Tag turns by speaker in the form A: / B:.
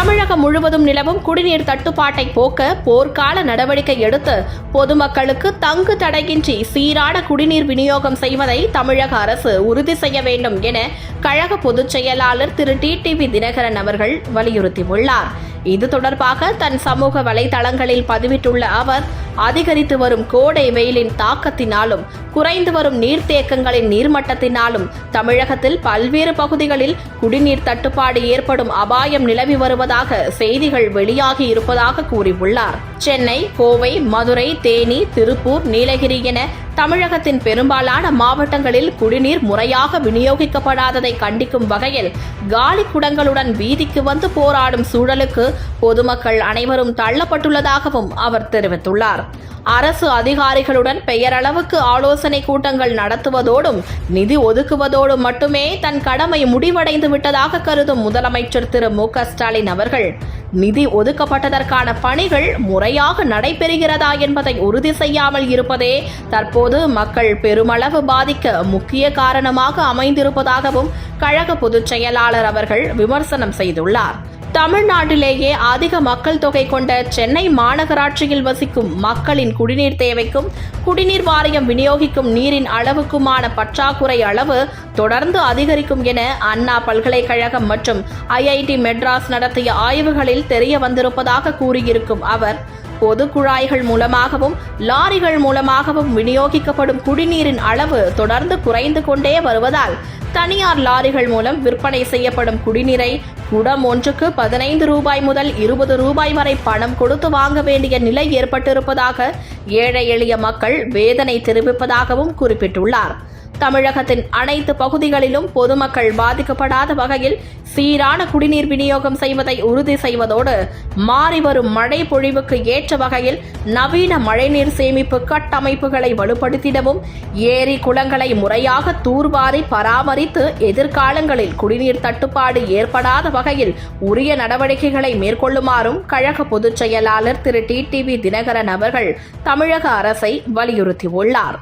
A: தமிழகம் முழுவதும் நிலவும் குடிநீர் தட்டுப்பாட்டை போக்க போர்க்கால நடவடிக்கை எடுத்து பொதுமக்களுக்கு தங்கு தடையின்றி சீரான குடிநீர் விநியோகம் செய்வதை தமிழக அரசு உறுதி செய்ய வேண்டும் என கழக பொதுச் செயலாளர் திரு டிடிவி தினகரன் அவர்கள் வலியுறுத்தியுள்ளார். இது தொடர்பாக தன் சமூக வலைதளங்களில் பதிவிட்டுள்ள அவர் அதிகரித்து வரும் கோடை வெயிலின் தாக்கத்தினாலும் குறைந்து வரும் நீர்த்தேக்கங்களின் நீர்மட்டத்தினாலும் தமிழகத்தில் பல்வேறு பகுதிகளில் குடிநீர் தட்டுப்பாடு ஏற்படும் அபாயம் நிலவி வருவதாக செய்திகள் வெளியாகி இருப்பதாக கூறியுள்ளார். சென்னை கோவை மதுரை தேனி திருப்பூர் நீலகிரி என தமிழகத்தின் பெரும்பாலான மாவட்டங்களில் குடிநீர் முறையாக விநியோகிக்கப்படாததை கண்டிக்கும் வகையில் காலி குடங்களுடன் வீதிக்கு வந்து போராடும் சூழலுக்கு பொதுமக்கள் அனைவரும் தள்ளப்பட்டுள்ளதாகவும் அவர் தெரிவித்துள்ளார். அரசு அதிகாரிகளுடன் பெயரளவுக்கு ஆலோசனை கூட்டங்கள் நடத்துவதோடும் நிதி ஒதுக்குவதோடும் மட்டுமே தன் கடமை முடிவடைந்து விட்டதாக கருதும் முதலமைச்சர் திரு மு க ஸ்டாலின் அவர்கள். நிதி ஒதுக்கப்பட்டதற்கான பணிகள் முறையாக நடைபெறுகிறதா என்பதை உறுதி செய்யாமல் இருப்பதே தற்போது மக்கள் பெருமளவு பாதிக்க முக்கிய காரணமாக அமைந்திருப்பதாகவும் கழக பொதுச் செயலாளர் அவர்கள் விமர்சனம் செய்துள்ளார். தமிழ்நாட்டிலேயே அதிக மக்கள் தொகை கொண்ட சென்னை மாநகராட்சியில் வசிக்கும் மக்களின் குடிநீர் தேவைக்கும் குடிநீர் வாரியம் விநியோகிக்கும் நீரின் அளவுக்குமான பற்றாக்குறை அளவு தொடர்ந்து அதிகரிக்கும் என அண்ணா பல்கலைக்கழகம் மற்றும் ஐஐடி மெட்ராஸ் நடத்திய ஆய்வுகளில் தெரிய வந்திருப்பதாக கூறியிருக்கும் அவர் பொது குழாய்கள் மூலமாகவும் லாரிகள் மூலமாகவும் விநியோகிக்கப்படும் குடிநீரின் அளவு தொடர்ந்து குறைந்து கொண்டே வருவதால் தனியார் லாரிகள் மூலம் விற்பனை செய்யப்படும் குடிநீரை குடம் ஒன்றுக்கு பதினைந்து ரூபாய் முதல் இருபது ரூபாய் வரை பணம் கொடுத்து வாங்க வேண்டிய நிலை ஏற்பட்டிருப்பதாக ஏழை எளிய மக்கள் வேதனை தெரிவிப்பதாகவும் குறிப்பிட்டுள்ளார். தமிழகத்தின் அனைத்து பகுதிகளிலும் பொதுமக்கள் பாதிக்கப்படாத வகையில் சீரான குடிநீர் விநியோகம் செய்வதை உறுதி செய்வதோடு மாறிவரும் மழை பொழிவுக்கு ஏற்ற வகையில் நவீன மழைநீர் சேமிப்பு கட்டமைப்புகளை வலுப்படுத்திடவும் ஏரி குளங்களை முறையாக தூர்வாரி பராமரித்து எதிர்காலங்களில் குடிநீர் தட்டுப்பாடு ஏற்படாத வகையில் உரிய நடவடிக்கைகளை மேற்கொள்ளுமாறும் கழக பொதுச் செயலாளர் திரு டிடிவி தினகரன் அவர்கள் தமிழக அரசை வலியுறுத்தியுள்ளார்.